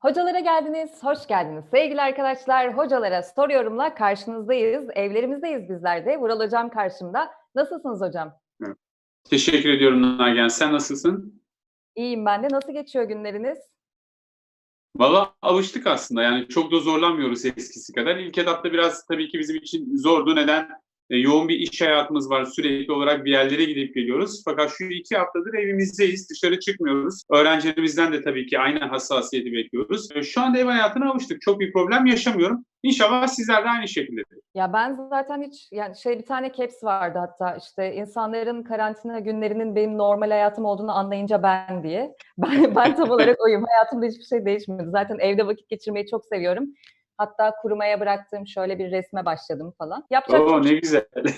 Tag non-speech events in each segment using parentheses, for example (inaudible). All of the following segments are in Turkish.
Hocalara geldiniz, hoş geldiniz. Sevgili arkadaşlar, hocalara soru yorumla karşınızdayız. Evlerimizdeyiz bizler de. Vural Hocam karşımda. Nasılsınız hocam? Teşekkür ediyorum Nagihan. Sen nasılsın? İyiyim ben de. Nasıl geçiyor günleriniz? Valla alıştık aslında. Yani çok da zorlanmıyoruz eskisi kadar. İlk etapta biraz tabii ki bizim için zordu. Neden? E, yoğun bir iş hayatımız var. Sürekli olarak bir yerlere gidip geliyoruz. Fakat şu iki haftadır evimizdeyiz. Dışarı çıkmıyoruz. Öğrencilerimizden de tabii ki aynı hassasiyeti bekliyoruz. E, şu anda ev hayatına alıştık. Çok bir problem yaşamıyorum. İnşallah sizler de aynı şekilde. Ya ben zaten hiç yani şey bir tane caps vardı hatta işte insanların karantina günlerinin benim normal hayatım olduğunu anlayınca ben diye. Ben ben tam (laughs) olarak oyum. Hayatımda hiçbir şey değişmedi. Zaten evde vakit geçirmeyi çok seviyorum. Hatta kurumaya bıraktığım şöyle bir resme başladım falan. Yapacak Oo çok ne güzel. (laughs)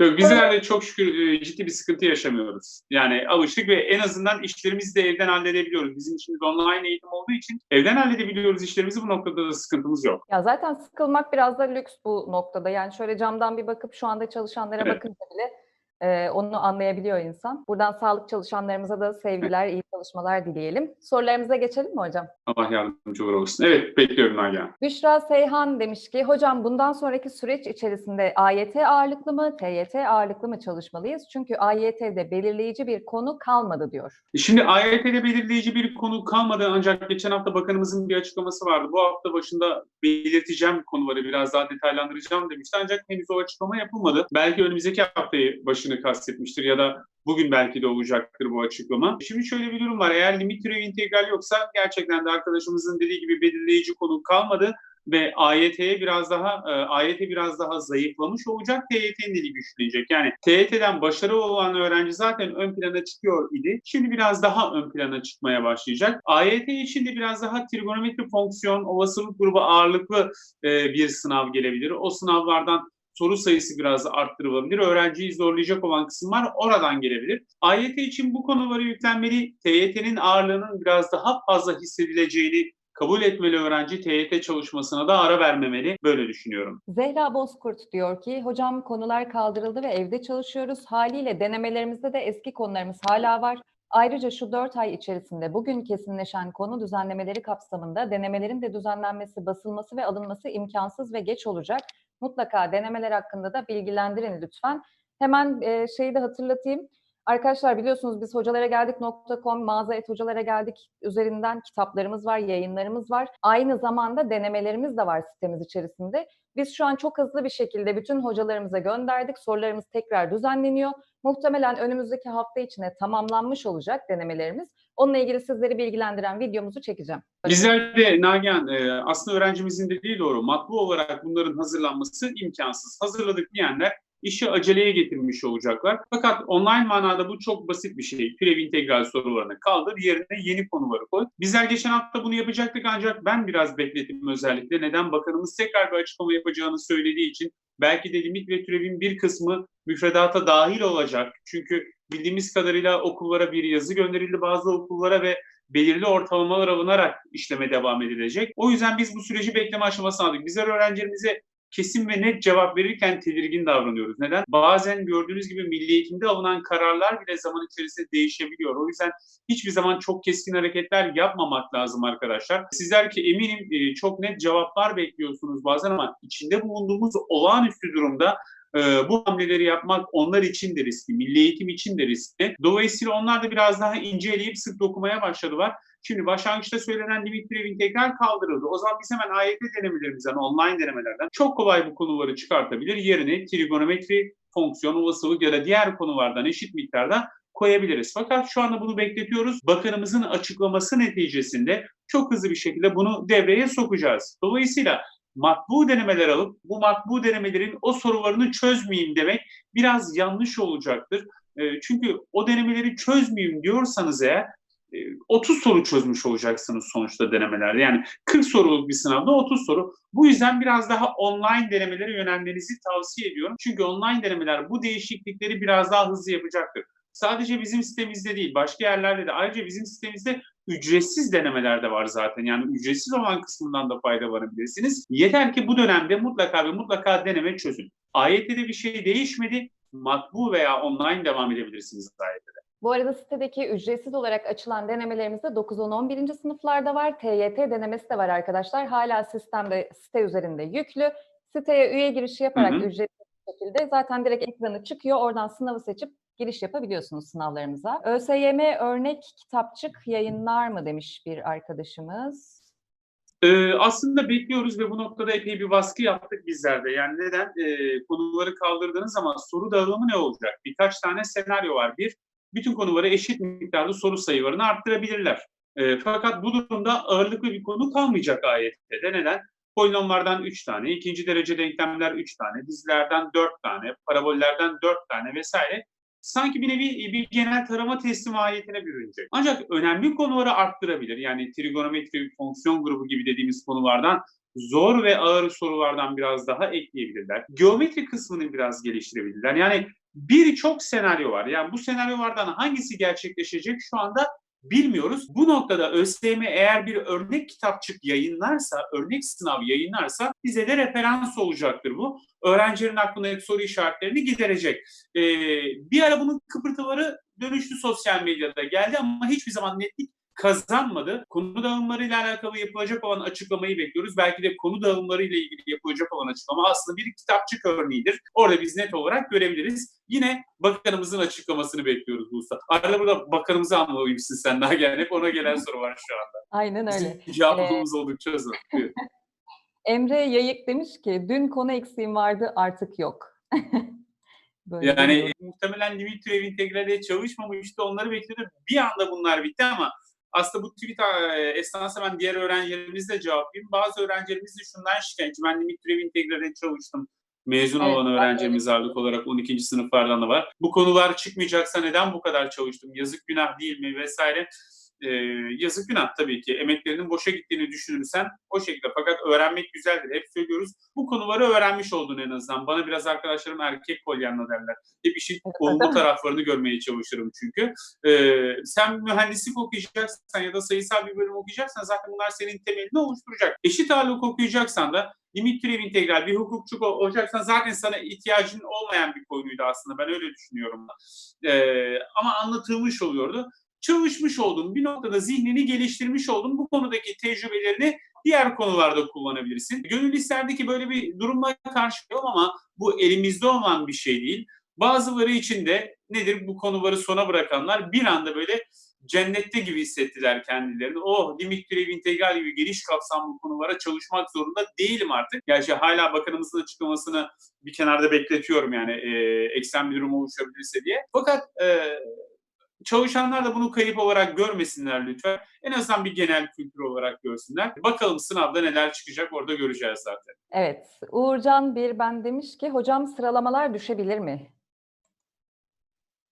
Yok, bizler de çok şükür e, ciddi bir sıkıntı yaşamıyoruz. Yani alıştık ve en azından işlerimizi de evden halledebiliyoruz. Bizim işimiz online eğitim olduğu için evden halledebiliyoruz işlerimizi. Bu noktada da sıkıntımız yok. Ya zaten sıkılmak biraz da lüks bu noktada. Yani şöyle camdan bir bakıp şu anda çalışanlara Evet. bakınca bile e, onu anlayabiliyor insan. Buradan sağlık çalışanlarımıza da sevgiler, iyi çalışmalar dileyelim. Sorularımıza geçelim mi hocam? Allah yardımcı olsun. Evet bekliyorum Nagihan. Büşra Seyhan demiş ki, hocam bundan sonraki süreç içerisinde AYT ağırlıklı mı, TYT ağırlıklı mı çalışmalıyız? Çünkü AYT'de belirleyici bir konu kalmadı diyor. Şimdi AYT'de belirleyici bir konu kalmadı ancak geçen hafta bakanımızın bir açıklaması vardı. Bu hafta başında belirteceğim konuları biraz daha detaylandıracağım demişti ancak henüz o açıklama yapılmadı. Belki önümüzdeki haftayı başını kastetmiştir ya da bugün belki de olacaktır bu açıklama. Şimdi şöyle bir durum var. Eğer limit türevi integral yoksa gerçekten de arkadaşımızın dediği gibi belirleyici konu kalmadı ve AYT'ye biraz daha e, AYT biraz daha zayıflamış olacak. TYT'nin dili güçlenecek. Yani TYT'den başarılı olan öğrenci zaten ön plana çıkıyor idi. Şimdi biraz daha ön plana çıkmaya başlayacak. AYT için de biraz daha trigonometri fonksiyon, olasılık grubu ağırlıklı e, bir sınav gelebilir. O sınavlardan soru sayısı biraz arttırılabilir. Öğrenciyi zorlayacak olan kısımlar oradan gelebilir. AYT için bu konuları yüklenmeli. TYT'nin ağırlığının biraz daha fazla hissedileceğini kabul etmeli öğrenci TYT çalışmasına da ara vermemeli. Böyle düşünüyorum. Zehra Bozkurt diyor ki, hocam konular kaldırıldı ve evde çalışıyoruz. Haliyle denemelerimizde de eski konularımız hala var. Ayrıca şu 4 ay içerisinde bugün kesinleşen konu düzenlemeleri kapsamında denemelerin de düzenlenmesi, basılması ve alınması imkansız ve geç olacak. Mutlaka denemeler hakkında da bilgilendirin lütfen. Hemen e, şeyi de hatırlatayım. Arkadaşlar biliyorsunuz biz hocalara geldik.com mağaza et hocalara geldik üzerinden kitaplarımız var, yayınlarımız var. Aynı zamanda denemelerimiz de var sitemiz içerisinde. Biz şu an çok hızlı bir şekilde bütün hocalarımıza gönderdik. Sorularımız tekrar düzenleniyor. Muhtemelen önümüzdeki hafta içinde tamamlanmış olacak denemelerimiz. Onunla ilgili sizleri bilgilendiren videomuzu çekeceğim. Bizler de Nagihan e, aslında öğrencimizin dediği doğru. Matbu olarak bunların hazırlanması imkansız. Hazırladık diyenler işi aceleye getirmiş olacaklar. Fakat online manada bu çok basit bir şey. Türev integral sorularını kaldır, yerine yeni konuları koy. Bizler geçen hafta bunu yapacaktık ancak ben biraz bekledim özellikle. Neden? Bakanımız tekrar bir açıklama yapacağını söylediği için belki de limit ve türevin bir kısmı müfredata dahil olacak. Çünkü bildiğimiz kadarıyla okullara bir yazı gönderildi bazı okullara ve belirli ortalamalar alınarak işleme devam edilecek. O yüzden biz bu süreci bekleme aşamasına aldık. Bizler öğrencilerimize kesin ve net cevap verirken tedirgin davranıyoruz. Neden? Bazen gördüğünüz gibi milli eğitimde alınan kararlar bile zaman içerisinde değişebiliyor. O yüzden hiçbir zaman çok keskin hareketler yapmamak lazım arkadaşlar. Sizler ki eminim e, çok net cevaplar bekliyorsunuz bazen ama içinde bulunduğumuz olağanüstü durumda e, bu hamleleri yapmak onlar için de riskli, milli eğitim için de riskli. Dolayısıyla onlar da biraz daha inceleyip sık dokumaya başladılar. Şimdi başlangıçta söylenen limit türev integral kaldırıldı. O zaman biz hemen AYT denemelerimizden, online denemelerden çok kolay bu konuları çıkartabilir. Yerine trigonometri, fonksiyon, olasılık ya da diğer konulardan eşit miktarda koyabiliriz. Fakat şu anda bunu bekletiyoruz. Bakanımızın açıklaması neticesinde çok hızlı bir şekilde bunu devreye sokacağız. Dolayısıyla matbu denemeler alıp bu matbu denemelerin o sorularını çözmeyeyim demek biraz yanlış olacaktır. E, çünkü o denemeleri çözmeyeyim diyorsanız eğer 30 soru çözmüş olacaksınız sonuçta denemelerde. Yani 40 soruluk bir sınavda 30 soru. Bu yüzden biraz daha online denemelere yönelmenizi tavsiye ediyorum. Çünkü online denemeler bu değişiklikleri biraz daha hızlı yapacaktır. Sadece bizim sitemizde değil, başka yerlerde de. Ayrıca bizim sitemizde ücretsiz denemeler de var zaten. Yani ücretsiz olan kısmından da faydalanabilirsiniz. Yeter ki bu dönemde mutlaka ve mutlaka deneme çözün. AYT'de bir şey değişmedi. Matbu veya online devam edebilirsiniz AYT'de. Bu arada sitedeki ücretsiz olarak açılan denemelerimizde 9, 10, 11. sınıflarda var. TYT denemesi de var arkadaşlar. Hala sistemde site üzerinde yüklü. Siteye üye girişi yaparak Hı hı. ücretsiz şekilde zaten direkt ekranı çıkıyor. Oradan sınavı seçip giriş yapabiliyorsunuz sınavlarımıza. ÖSYM örnek kitapçık yayınlar mı demiş bir arkadaşımız. Ee, aslında bekliyoruz ve bu noktada epey bir baskı yaptık bizler de. Yani neden? Ee, konuları kaldırdığınız zaman soru dağılımı ne olacak? Birkaç tane senaryo var. Bir, bütün konulara eşit miktarda soru sayılarını arttırabilirler. Ee, fakat bu durumda ağırlıklı bir konu kalmayacak AYT'de. Neden? Polinomlardan 3 tane, ikinci derece denklemler 3 tane, dizilerden 4 tane, parabollerden 4 tane vesaire. Sanki bir nevi bir genel tarama testi mahiyetine bürünecek. Ancak önemli konuları arttırabilir. Yani trigonometri, fonksiyon grubu gibi dediğimiz konulardan zor ve ağır sorulardan biraz daha ekleyebilirler. Geometri kısmını biraz geliştirebilirler. Yani birçok senaryo var. Yani bu senaryolardan hangisi gerçekleşecek şu anda bilmiyoruz. Bu noktada ÖSYM eğer bir örnek kitapçık yayınlarsa, örnek sınav yayınlarsa bize de referans olacaktır bu. Öğrencilerin aklındaki soru işaretlerini giderecek. Ee, bir ara bunun kıpırtıları dönüştü sosyal medyada geldi ama hiçbir zaman netlik kazanmadı. Konu dağılımlarıyla alakalı yapılacak olan açıklamayı bekliyoruz. Belki de konu dağılımlarıyla ilgili yapılacak olan açıklama aslında bir kitapçık örneğidir. Orada biz net olarak görebiliriz. Yine bakanımızın açıklamasını bekliyoruz bu usta. Arada burada bakanımızı anlamalıymışsın sen daha gelen. Hep ona gelen soru var şu anda. Aynen öyle. Cevabımız oldukça zor. Buyur. (laughs) Emre Yayık demiş ki dün konu eksiğim vardı artık yok. (laughs) Böyle Yani muhtemelen limit türev integrale çalışmamıştı. Onları bekliyordum. Bir anda bunlar bitti ama aslında bu tweet esnasında ben diğer öğrencilerimizle cevaplayayım. Bazı öğrencilerimiz de şundan şikayetçi. Ben limit türev integrale çalıştım. Mezun Evet, olan öğrencilerimiz ağırlık olarak 12. sınıflardan da var. Bu konular çıkmayacaksa neden bu kadar çalıştım? Yazık günah değil mi vesaire. Ee, yazık günah tabii ki. Emeklerinin boşa gittiğini düşünürsen o şekilde. Fakat öğrenmek güzeldir. Hep söylüyoruz. Bu konuları öğrenmiş oldun en azından. Bana biraz arkadaşlarım erkek polyanla derler. Hep işin olumlu (laughs) taraflarını görmeye çalışırım çünkü. Ee, sen mühendislik okuyacaksan ya da sayısal bir bölüm okuyacaksan zaten bunlar senin temelini oluşturacak. Eşit ağırlık okuyacaksan da limit türev integral bir hukukçu ol- olacaksan zaten sana ihtiyacın olmayan bir konuydu aslında. Ben öyle düşünüyorum. Ee, ama anlatılmış oluyordu. Çalışmış oldun. Bir noktada zihnini geliştirmiş oldun. Bu konudaki tecrübelerini diğer konularda kullanabilirsin. Gönül isterdi ki böyle bir durumla karşılayalım ama bu elimizde olan bir şey değil. Bazıları için de nedir bu konuları sona bırakanlar bir anda böyle cennette gibi hissettiler kendilerini. Oh limit türev integral gibi geniş kapsamlı konulara çalışmak zorunda değilim artık. Gerçi hala bakanımızın açıklamasını bir kenarda bekletiyorum yani e, eksen bir durum oluşabilirse diye. Fakat e, çalışanlar da bunu kayıp olarak görmesinler lütfen. En azından bir genel kültür olarak görsünler. Bakalım sınavda neler çıkacak orada göreceğiz zaten. Evet. Uğurcan bir ben demiş ki hocam sıralamalar düşebilir mi?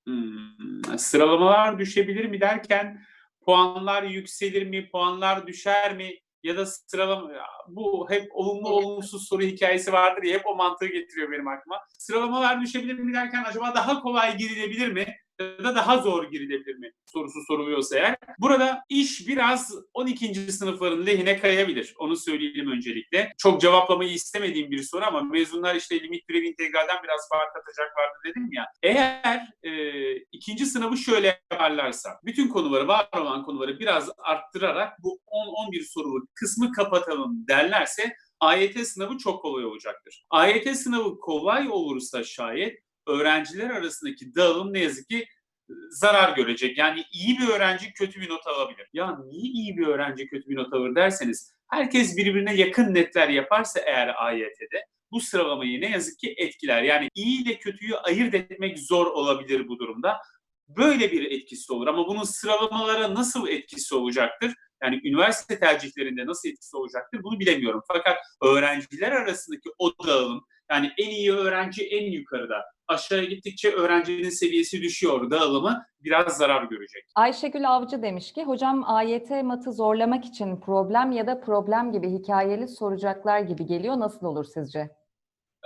Hmm, sıralamalar düşebilir mi derken puanlar yükselir mi, puanlar düşer mi ya da sıralama bu hep olumlu olumsuz soru hikayesi vardır ya hep o mantığı getiriyor benim aklıma. Sıralamalar düşebilir mi derken acaba daha kolay girilebilir mi da daha zor girilebilir mi sorusu soruluyorsa eğer. Burada iş biraz 12. sınıfların lehine kayabilir. Onu söyleyelim öncelikle. Çok cevaplamayı istemediğim bir soru ama mezunlar işte limit türev integralden biraz fark atacaklardı dedim ya. Eğer e, ikinci sınavı şöyle yaparlarsa, bütün konuları, var olan konuları biraz arttırarak bu 10-11 soruluk kısmı kapatalım derlerse AYT sınavı çok kolay olacaktır. AYT sınavı kolay olursa şayet öğrenciler arasındaki dağılım ne yazık ki zarar görecek. Yani iyi bir öğrenci kötü bir not alabilir. Ya niye iyi bir öğrenci kötü bir not alır derseniz herkes birbirine yakın netler yaparsa eğer AYT'de bu sıralamayı ne yazık ki etkiler. Yani iyi ile kötüyü ayırt etmek zor olabilir bu durumda. Böyle bir etkisi olur ama bunun sıralamalara nasıl etkisi olacaktır? Yani üniversite tercihlerinde nasıl etkisi olacaktır bunu bilemiyorum. Fakat öğrenciler arasındaki o dağılım yani en iyi öğrenci en yukarıda. Aşağıya gittikçe öğrencinin seviyesi düşüyor. Dağılımı biraz zarar görecek. Ayşegül Avcı demiş ki hocam AYT matı zorlamak için problem ya da problem gibi hikayeli soracaklar gibi geliyor. Nasıl olur sizce?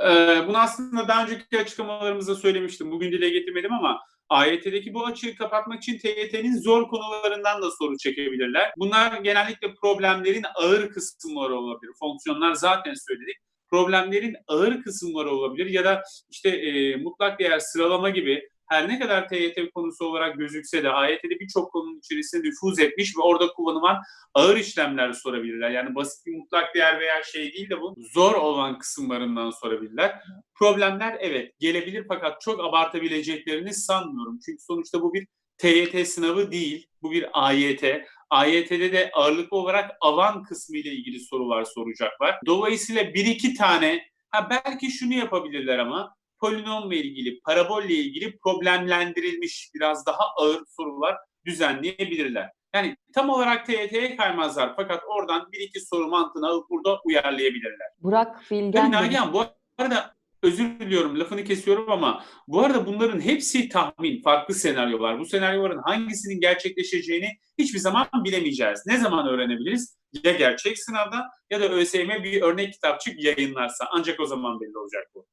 Ee, bunu aslında daha önceki açıklamalarımızda söylemiştim. Bugün dile getirmedim ama AYT'deki bu açığı kapatmak için TYT'nin zor konularından da soru çekebilirler. Bunlar genellikle problemlerin ağır kısımları olabilir. Fonksiyonlar zaten söyledik. Problemlerin ağır kısımları olabilir ya da işte e, mutlak değer sıralama gibi her ne kadar TYT konusu olarak gözükse de AYT'de birçok konunun içerisine nüfuz etmiş ve orada kullanılan ağır işlemler sorabilirler. Yani basit bir mutlak değer veya şey değil de bu zor olan kısımlarından sorabilirler. Problemler evet gelebilir fakat çok abartabileceklerini sanmıyorum. Çünkü sonuçta bu bir TYT sınavı değil, bu bir AYT. AYT'de de ağırlıklı olarak alan kısmı ile ilgili sorular soracaklar. Dolayısıyla bir iki tane, ha belki şunu yapabilirler ama polinomla ilgili, parabolle ilgili problemlendirilmiş biraz daha ağır sorular düzenleyebilirler. Yani tam olarak TYT'ye kaymazlar fakat oradan bir iki soru mantığını alıp burada uyarlayabilirler. Burak Bilgen Tabii Nagihan bu arada özür diliyorum lafını kesiyorum ama bu arada bunların hepsi tahmin, farklı senaryolar. Bu senaryoların hangisinin gerçekleşeceğini hiçbir zaman bilemeyeceğiz. Ne zaman öğrenebiliriz? Ya gerçek sınavda ya da ÖSYM bir örnek kitapçık yayınlarsa ancak o zaman belli olacak bu.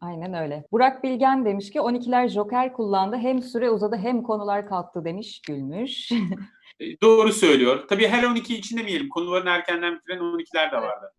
Aynen öyle. Burak Bilgen demiş ki 12'ler joker kullandı. Hem süre uzadı hem konular kalktı demiş gülmüş. (laughs) E, Doğru söylüyor. Tabii her 12 için demeyelim. Konuların erkenden bitiren 12'ler de vardı.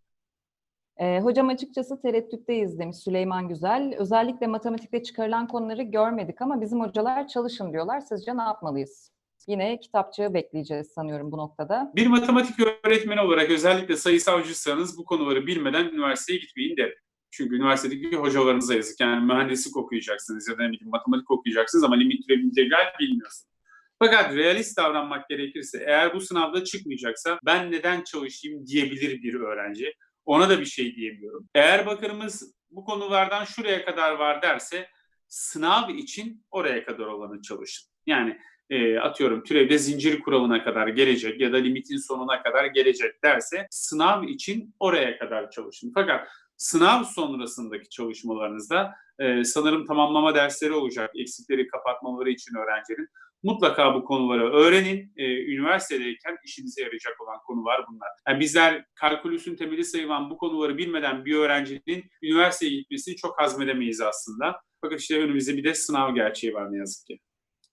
Ee, hocam açıkçası tereddütteyiz demiş Süleyman Güzel. Özellikle matematikte çıkarılan konuları görmedik ama bizim hocalar çalışın diyorlar. Sizce ne yapmalıyız? Yine kitapçığı bekleyeceğiz sanıyorum bu noktada. Bir matematik öğretmeni olarak özellikle sayısalcıysanız bu konuları bilmeden üniversiteye gitmeyin derim. Çünkü üniversitedeki hocalarınıza yazık. Yani mühendislik okuyacaksınız ya da bileyim matematik okuyacaksınız ama limit türev integral bilmiyorsunuz. Fakat realist davranmak gerekirse eğer bu sınavda çıkmayacaksa ben neden çalışayım diyebilir bir öğrenci. Ona da bir şey diyemiyorum. Eğer bakarımız bu konulardan şuraya kadar var derse sınav için oraya kadar olanı çalışın. Yani e, atıyorum türevde zincir kuralına kadar gelecek ya da limitin sonuna kadar gelecek derse sınav için oraya kadar çalışın. Fakat sınav sonrasındaki çalışmalarınızda e, sanırım tamamlama dersleri olacak eksikleri kapatmaları için öğrencilerin. Mutlaka bu konuları öğrenin. E, üniversitedeyken işinize yarayacak olan konular bunlar. Yani bizler kalkülüsün temeli sayılan bu konuları bilmeden bir öğrencinin üniversiteye gitmesini çok hazmedemeyiz aslında. Fakat işte önümüzde bir de sınav gerçeği var ne yazık ki.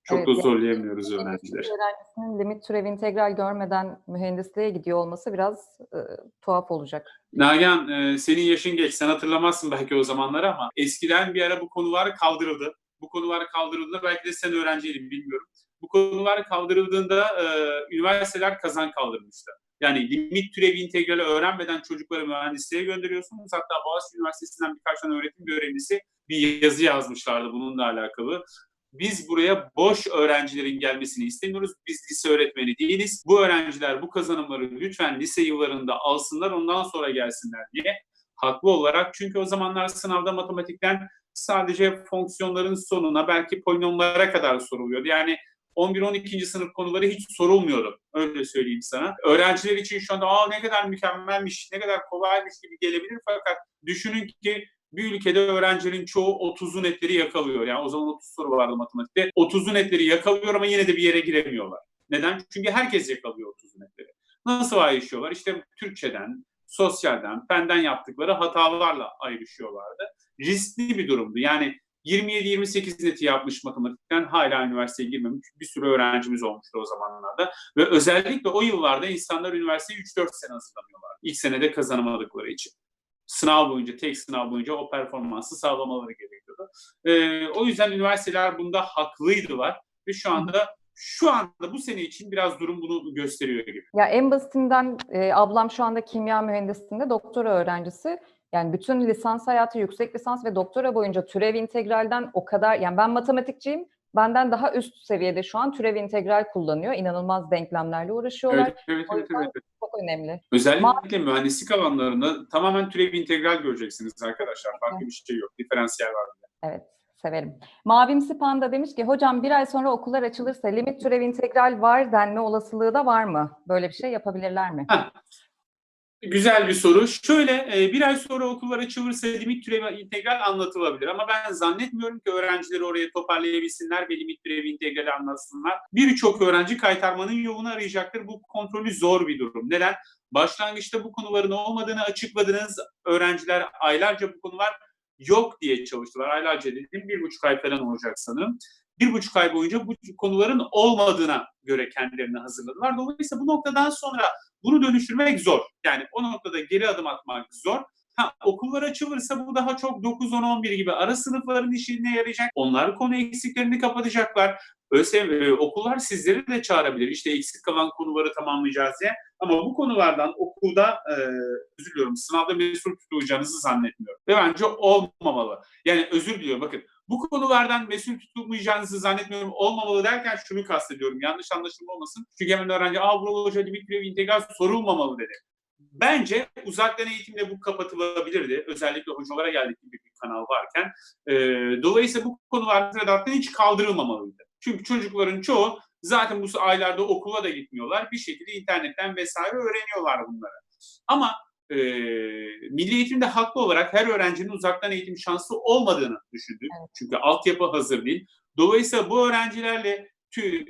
Çok Evet, da yani- zorlayamıyoruz öğrencileri. Öğrencisinin limit türev integral görmeden mühendisliğe gidiyor olması biraz e, tuhaf olacak. Nagihan e, senin yaşın geç. Sen hatırlamazsın belki o zamanları ama eskiden bir ara bu konular kaldırıldı. Bu konular kaldırıldığında belki de sen öğrenciydin bilmiyorum. Bu konular kaldırıldığında e, üniversiteler kazan kaldırmıştı. Yani limit türevi integrali öğrenmeden çocukları mühendisliğe gönderiyorsunuz. Hatta Boğaziçi Üniversitesi'nden birkaç tane öğretim görevlisi bir yazı yazmışlardı bununla alakalı. Biz buraya boş öğrencilerin gelmesini istemiyoruz. Biz lise öğretmeni değiliz. Bu öğrenciler bu kazanımları lütfen lise yıllarında alsınlar ondan sonra gelsinler diye haklı olarak. Çünkü o zamanlar sınavda matematikten sadece fonksiyonların sonuna belki polinomlara kadar soruluyordu. Yani 11-12. sınıf konuları hiç sorulmuyordu. Öyle söyleyeyim sana. Öğrenciler için şu anda Aa, ne kadar mükemmelmiş, ne kadar kolaymış gibi gelebilir fakat düşünün ki bir ülkede öğrencilerin çoğu 30'u netleri yakalıyor. Yani o zaman 30 soru vardı matematikte. 30'u netleri yakalıyor ama yine de bir yere giremiyorlar. Neden? Çünkü herkes yakalıyor 30'u netleri. Nasıl ayrışıyorlar? İşte Türkçeden, sosyalden, fenden yaptıkları hatalarla ayrışıyorlardı. Riskli bir durumdu. Yani 27-28 neti yapmış matematikten hala üniversiteye girmemiş bir sürü öğrencimiz olmuştu o zamanlarda. Ve özellikle o yıllarda insanlar üniversiteyi 3-4 sene hazırlanıyorlar. İlk senede kazanamadıkları için. Sınav boyunca, tek sınav boyunca o performansı sağlamaları gerekiyordu. Ee, o yüzden üniversiteler bunda haklıydılar. Ve şu anda şu anda bu sene için biraz durum bunu gösteriyor gibi. Ya en basitinden e, ablam şu anda kimya mühendisliğinde doktora öğrencisi. Yani bütün lisans hayatı, yüksek lisans ve doktora boyunca türev integralden o kadar yani ben matematikçiyim. Benden daha üst seviyede şu an türev integral kullanıyor. İnanılmaz denklemlerle uğraşıyorlar. Evet, evet, evet, evet. Çok önemli. Özellikle mühendislik alanlarında tamamen türev integral göreceksiniz arkadaşlar. Farklı bir şey yok. Diferansiyel var. Evet, severim. Mavimsi Panda demiş ki hocam bir ay sonra okullar açılırsa limit türev integral var denme olasılığı da var mı? Böyle bir şey yapabilirler mi? Heh. Güzel bir soru. Şöyle e, bir ay sonra okullar açılırsa limit türevi integral anlatılabilir. Ama ben zannetmiyorum ki öğrencileri oraya toparlayabilsinler ve limit türevi integrali anlatsınlar. Birçok öğrenci kaytarmanın yolunu arayacaktır. Bu kontrolü zor bir durum. Neden? Başlangıçta bu konuların olmadığını açıkladınız. Öğrenciler aylarca bu konular yok diye çalıştılar. Aylarca dedim bir buçuk ay falan olacak sanırım. Bir buçuk ay boyunca bu konuların olmadığına göre kendilerini hazırladılar. Dolayısıyla bu noktadan sonra bunu dönüştürmek zor. Yani o noktada geri adım atmak zor. Ha, okullar açılırsa bu daha çok 9, 10, 11 gibi ara sınıfların işine yarayacak. Onlar konu eksiklerini kapatacaklar. ÖSYM, e, okullar sizleri de çağırabilir. İşte eksik kalan konuları tamamlayacağız diye. Ama bu konulardan okulda e, özür diliyorum sınavda mesul tutulacağınızı zannetmiyorum. Ve bence olmamalı. Yani özür diliyorum bakın bu konulardan mesul tutulmayacağınızı zannetmiyorum. Olmamalı derken şunu kastediyorum. Yanlış anlaşılma olmasın. Çünkü hemen öğrenci aa Vural Hoca limit türevi integral sorulmamalı dedi. Bence uzaktan eğitimle bu kapatılabilirdi. Özellikle hocalara geldik gibi bir kanal varken. E, dolayısıyla bu konular müfredattan hiç kaldırılmamalıydı. Çünkü çocukların çoğu zaten bu aylarda okula da gitmiyorlar. Bir şekilde internetten vesaire öğreniyorlar bunları. Ama e, Milli Eğitim'de haklı olarak her öğrencinin uzaktan eğitim şansı olmadığını düşündük. Evet. Çünkü altyapı hazır değil. Dolayısıyla bu öğrencilerle tü,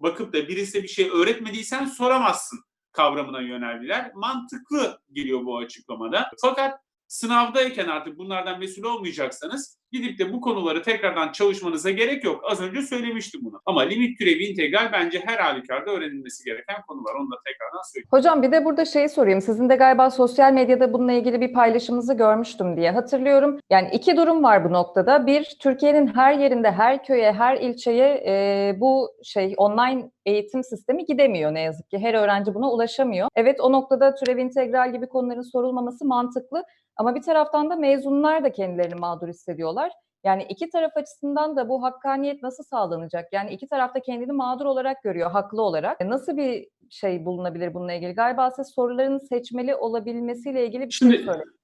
bakıp da birisi bir şey öğretmediysen soramazsın kavramına yöneldiler. Mantıklı geliyor bu açıklamada. Fakat sınavdayken artık bunlardan mesul olmayacaksanız gidip de bu konuları tekrardan çalışmanıza gerek yok. Az önce söylemiştim bunu. Ama limit türevi integral bence her halükarda öğrenilmesi gereken konular. Onu da tekrardan söyleyeyim. Hocam bir de burada şeyi sorayım. Sizin de galiba sosyal medyada bununla ilgili bir paylaşımınızı görmüştüm diye hatırlıyorum. Yani iki durum var bu noktada. Bir, Türkiye'nin her yerinde, her köye, her ilçeye e, bu şey online eğitim sistemi gidemiyor ne yazık ki. Her öğrenci buna ulaşamıyor. Evet o noktada türev integral gibi konuların sorulmaması mantıklı. Ama bir taraftan da mezunlar da kendilerini mağdur hissediyorlar. Yani iki taraf açısından da bu hakkaniyet nasıl sağlanacak? Yani iki taraf da kendini mağdur olarak görüyor, haklı olarak. E, Nasıl bir şey bulunabilir bununla ilgili? Galiba siz soruların seçmeli olabilmesiyle ilgili bir şey Şimdi- söylediniz.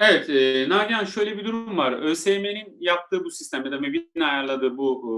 Evet, e, Nagihan şöyle bir durum var. ÖSYM'nin yaptığı bu sistem ya da MEB'in ayarladığı bu e,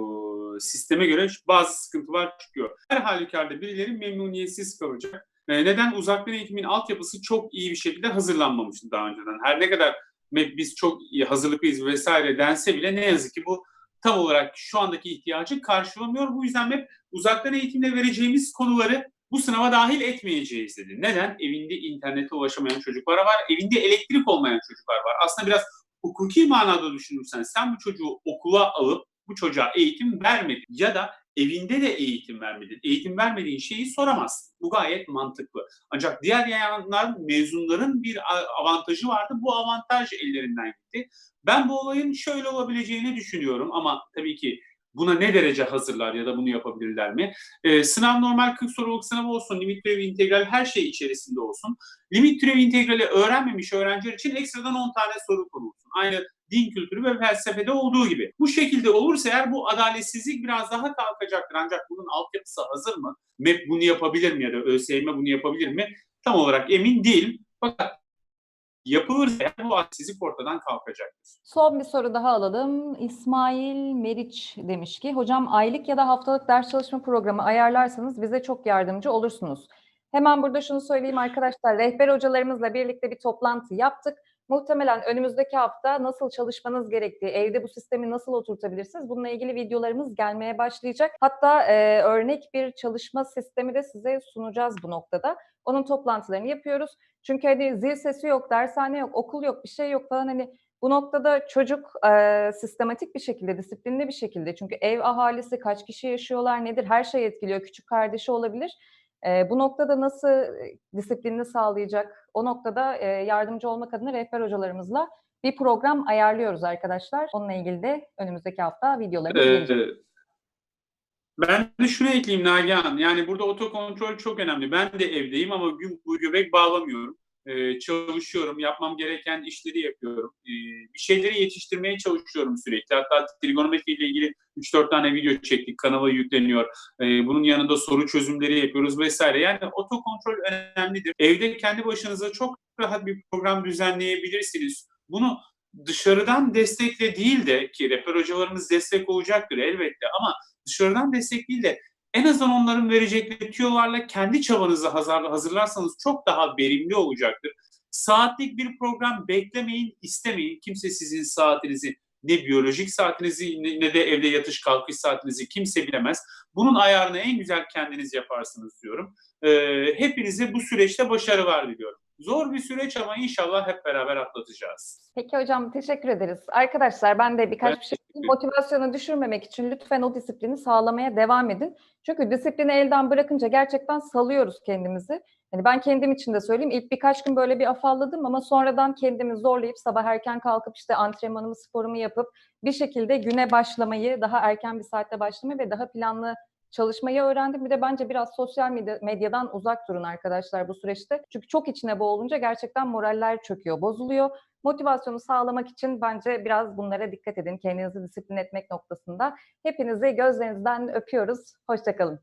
sisteme göre bazı sıkıntılar çıkıyor. Her halükarda birileri memnuniyetsiz kalacak. E, neden? Uzaktan eğitimin altyapısı çok iyi bir şekilde hazırlanmamıştı daha önceden. Her ne kadar biz çok iyi hazırlıklıyız vesaire dense bile ne yazık ki bu tam olarak şu andaki ihtiyacı karşılamıyor. Bu yüzden MEB uzaktan eğitimle vereceğimiz konuları bu sınava dahil etmeyeceğiz dedi. Neden? Evinde internete ulaşamayan çocuklar var, evinde elektrik olmayan çocuklar var. Aslında biraz hukuki manada düşünürsen sen bu çocuğu okula alıp bu çocuğa eğitim vermedin ya da evinde de eğitim vermedin. Eğitim vermediğin şeyi soramazsın. Bu gayet mantıklı. Ancak diğer yanlar mezunların bir avantajı vardı. Bu avantaj ellerinden gitti. Ben bu olayın şöyle olabileceğini düşünüyorum ama tabii ki buna ne derece hazırlar ya da bunu yapabilirler mi? Ee, sınav normal 40 soruluk sınav olsun, limit türevi integral her şey içerisinde olsun. Limit türevi integrali öğrenmemiş öğrenciler için ekstradan 10 tane soru konulsun. Aynı din kültürü ve felsefede olduğu gibi. Bu şekilde olursa eğer bu adaletsizlik biraz daha kalkacaktır. Ancak bunun altyapısı hazır mı? MEP bunu yapabilir mi ya da ÖSYM bunu yapabilir mi? Tam olarak emin değilim. Fakat yapılırsa bu adaletsizlik ortadan kalkacaktır. Son bir soru daha alalım. İsmail Meriç demiş ki, hocam aylık ya da haftalık ders çalışma programı ayarlarsanız bize çok yardımcı olursunuz. Hemen burada şunu söyleyeyim arkadaşlar, rehber hocalarımızla birlikte bir toplantı yaptık. Muhtemelen önümüzdeki hafta nasıl çalışmanız gerektiği, evde bu sistemi nasıl oturtabilirsiniz bununla ilgili videolarımız gelmeye başlayacak. Hatta e, örnek bir çalışma sistemi de size sunacağız bu noktada. Onun toplantılarını yapıyoruz. Çünkü hani zil sesi yok, dershane yok, okul yok, bir şey yok falan hani bu noktada çocuk e, sistematik bir şekilde, disiplinli bir şekilde çünkü ev ahalisi kaç kişi yaşıyorlar nedir her şey etkiliyor. Küçük kardeşi olabilir. E, bu noktada nasıl disiplinini sağlayacak? O noktada e, yardımcı olmak adına rehber hocalarımızla bir program ayarlıyoruz arkadaşlar. Onunla ilgili de önümüzdeki hafta videolarımız Ee, gelecek. ben de şunu ekleyeyim Nagihan. Yani burada otokontrol çok önemli. Ben de evdeyim ama gün boyu göbek bağlamıyorum. Ee, çalışıyorum. Yapmam gereken işleri yapıyorum. Ee, bir şeyleri yetiştirmeye çalışıyorum sürekli. Hatta trigonometri ile ilgili 3-4 tane video çektik. Kanala yükleniyor. Ee, bunun yanında soru çözümleri yapıyoruz vesaire. Yani otokontrol önemlidir. Evde kendi başınıza çok rahat bir program düzenleyebilirsiniz. Bunu dışarıdan destekle değil de ki rehber hocalarımız destek olacaktır elbette ama dışarıdan destek değil de en azından onların verecekleri tüyolarla kendi çabanızı hazır- hazırlarsanız çok daha verimli olacaktır. Saatlik bir program beklemeyin, istemeyin. Kimse sizin saatinizi ne biyolojik saatinizi ne ne de evde yatış kalkış saatinizi kimse bilemez. Bunun ayarını en güzel kendiniz yaparsınız diyorum. Ee, hepinize bu süreçte başarılar diliyorum. Zor bir süreç ama inşallah hep beraber atlatacağız. Peki hocam teşekkür ederiz. Arkadaşlar ben de birkaç Ben bir şey motivasyonu düşürmemek için lütfen o disiplini sağlamaya devam edin. Çünkü disiplini elden bırakınca gerçekten salıyoruz kendimizi. Hani ben kendim için de söyleyeyim. İlk birkaç gün böyle bir afalladım ama sonradan kendimi zorlayıp sabah erken kalkıp işte antrenmanımı, sporumu yapıp bir şekilde güne başlamayı, daha erken bir saatte başlamayı ve daha planlı çalışmayı öğrendim. Bir de bence biraz sosyal medya- medyadan uzak durun arkadaşlar bu süreçte. Çünkü çok içine boğulunca gerçekten moraller çöküyor, bozuluyor. Motivasyonu sağlamak için bence biraz bunlara dikkat edin. Kendinizi disiplin etmek noktasında. Hepinizi gözlerinizden öpüyoruz. Hoşçakalın.